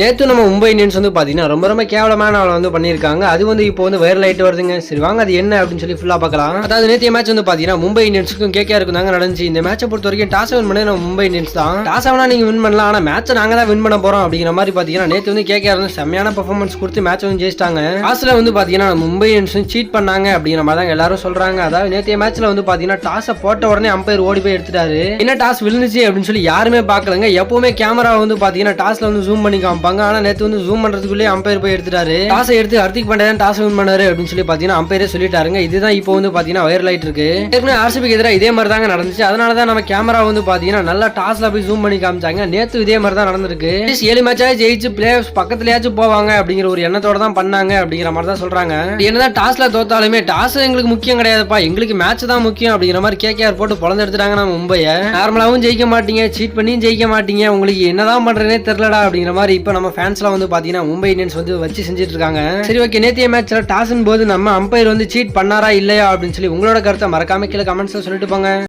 நேற்று நம்ம மும்பை இந்தியன்ஸ் வந்து பார்த்தீங்கன்னா ரொம்ப ரொம்ப கேவலமான அவளை வந்து பண்ணியிருக்காங்க. அது வந்து இப்போ வந்து வைரல் ஆகிட்டு வருதுங்க. சரி வாங்க அது என்ன அப்படின்னு சொல்லி ஃபுல்லாக பார்க்கலாம். அதாவது நேற்று மேட்ச் வந்து பார்த்தீங்கன்னா மும்பை இந்தியன்ஸுக்கும் கேகேஆருக்கும் தாங்க நடந்துச்சு. இந்த மேட்சை பொறுத்த வரைக்கும் டாஸ் வின் பண்ணி நம்ம மும்பை இந்தியன்ஸ் தான். டாஸ் வேணா நீங்கள் வின் பண்ணலாம். ஆனால் மேட்ச்சை நாங்கள் தான் வின் பண்ண போகிறோம் அப்படிங்கிற மாதிரி பார்த்தீங்கன்னா நேற்று வந்து கேகேஆர் வந்து செம்மையான பர்ஃபார்மன்ஸ் கொடுத்து மேட்ச் வந்து ஜெயிச்சிட்டாங்க. டாஸில் வந்து பார்த்தீங்கன்னா மும்பை இந்தியன்ஸ் சீட் பண்ணாங்க அப்படிங்கிற மாதிரி தான் எல்லாரும் சொல்கிறாங்க அதாவது நேற்றைய மேட்ச்சில் வந்து பார்த்தீங்கன்னா டாஸை போட்ட உடனே அம்பையர் ஓடி போய் எடுத்துட்டாரு. என்ன டாஸ் விழுந்துச்சு அப்படின்னு சொல்லி யாருமே பார்க்கலங்க. எப்பவுமே கேமரா வந்து பார்த்தீங்கன்னா டாஸில் வந்து ஜூம் பண்ணி காமிப்பாங்க. ஆனால் நேற்று வந்து ஜூம் பண்ணுறதுக்குள்ளே அம்பையர் போய் எடுத்துட்டாரு. டாஸை எடுத்து ஹர்திக் பாண்டியா தான் டாஸ் வின் பண்ணாரு அப்படின்னு சொல்லி பார்த்தீங்கன்னா அம்பையரே சொல்லிட்டாருங்க. இதுதான் இப்போ வந்து பார்த்தீங்கன்னா வைரல் ஆயிட்டு இருக்கு. ஏற்கனவே ஆர்சிபிக்கு எதிராக இதே மாதிரி தாங்க நடந்துச்சு. அதனால தான் நம்ம கேமரா வந்து பார்த்தீங்கன்னா நல்லா டாஸ்ல போய் ஜூம் பண்ணி காமிச்சாங்க. நேற்று இதே மாதிரி தான் நடந்திருக்கு ஏழு மேட்சாவது ஜெயிச்சு பிளே பக்கத்துலயாச்சும் போவாங்க அப்படிங்கிற ஒரு எண்ணத்தோட தான் பண்ணாங்க அப்படிங்கிற மாதிரி தான் சொல்றாங்க. என்னதான் டாஸ்ல தோத்தாலுமே டாஸ் எங்களுக்கு முக்கியம் கிடையாதுப்பா. எங்களுக்கு மேட்ச் தான் முக்கியம் அப்படிங்கிற மாதிரி கேகேஆர் போட்டு பொழந்து எடுத்துட்டாங்க நம்ம மும்பையை. நார்மலாவும் ஜெயிக்க மாட்டீங்க சீட் பண்ணியும் ஜெயிக்க மாட்டீங்க. உங்களுக்கு என்னதான் பண்றேனே தெரியலடா அப்படிங்கிற மாதிரி இப்போ நம்ம ஃபேன்ஸ்லாம் வந்து பார்த்தீங்கன்னா மும்பை இந்தியன்ஸ் வந்து வச்சு செஞ்சுட்டு இருக்காங்க சரி ஓகே நேத்திய மேட்ச்ல டாஸ்ன் போது நம்ம அம்பையர் வந்து சீட் பண்ணாரா இல்லையா அப்படின்னு சொல்லி உங்களோட கருத்தை மறக்காம கீழே கமெண்ட்ஸ்ல சொல்லிட்டு போங்க.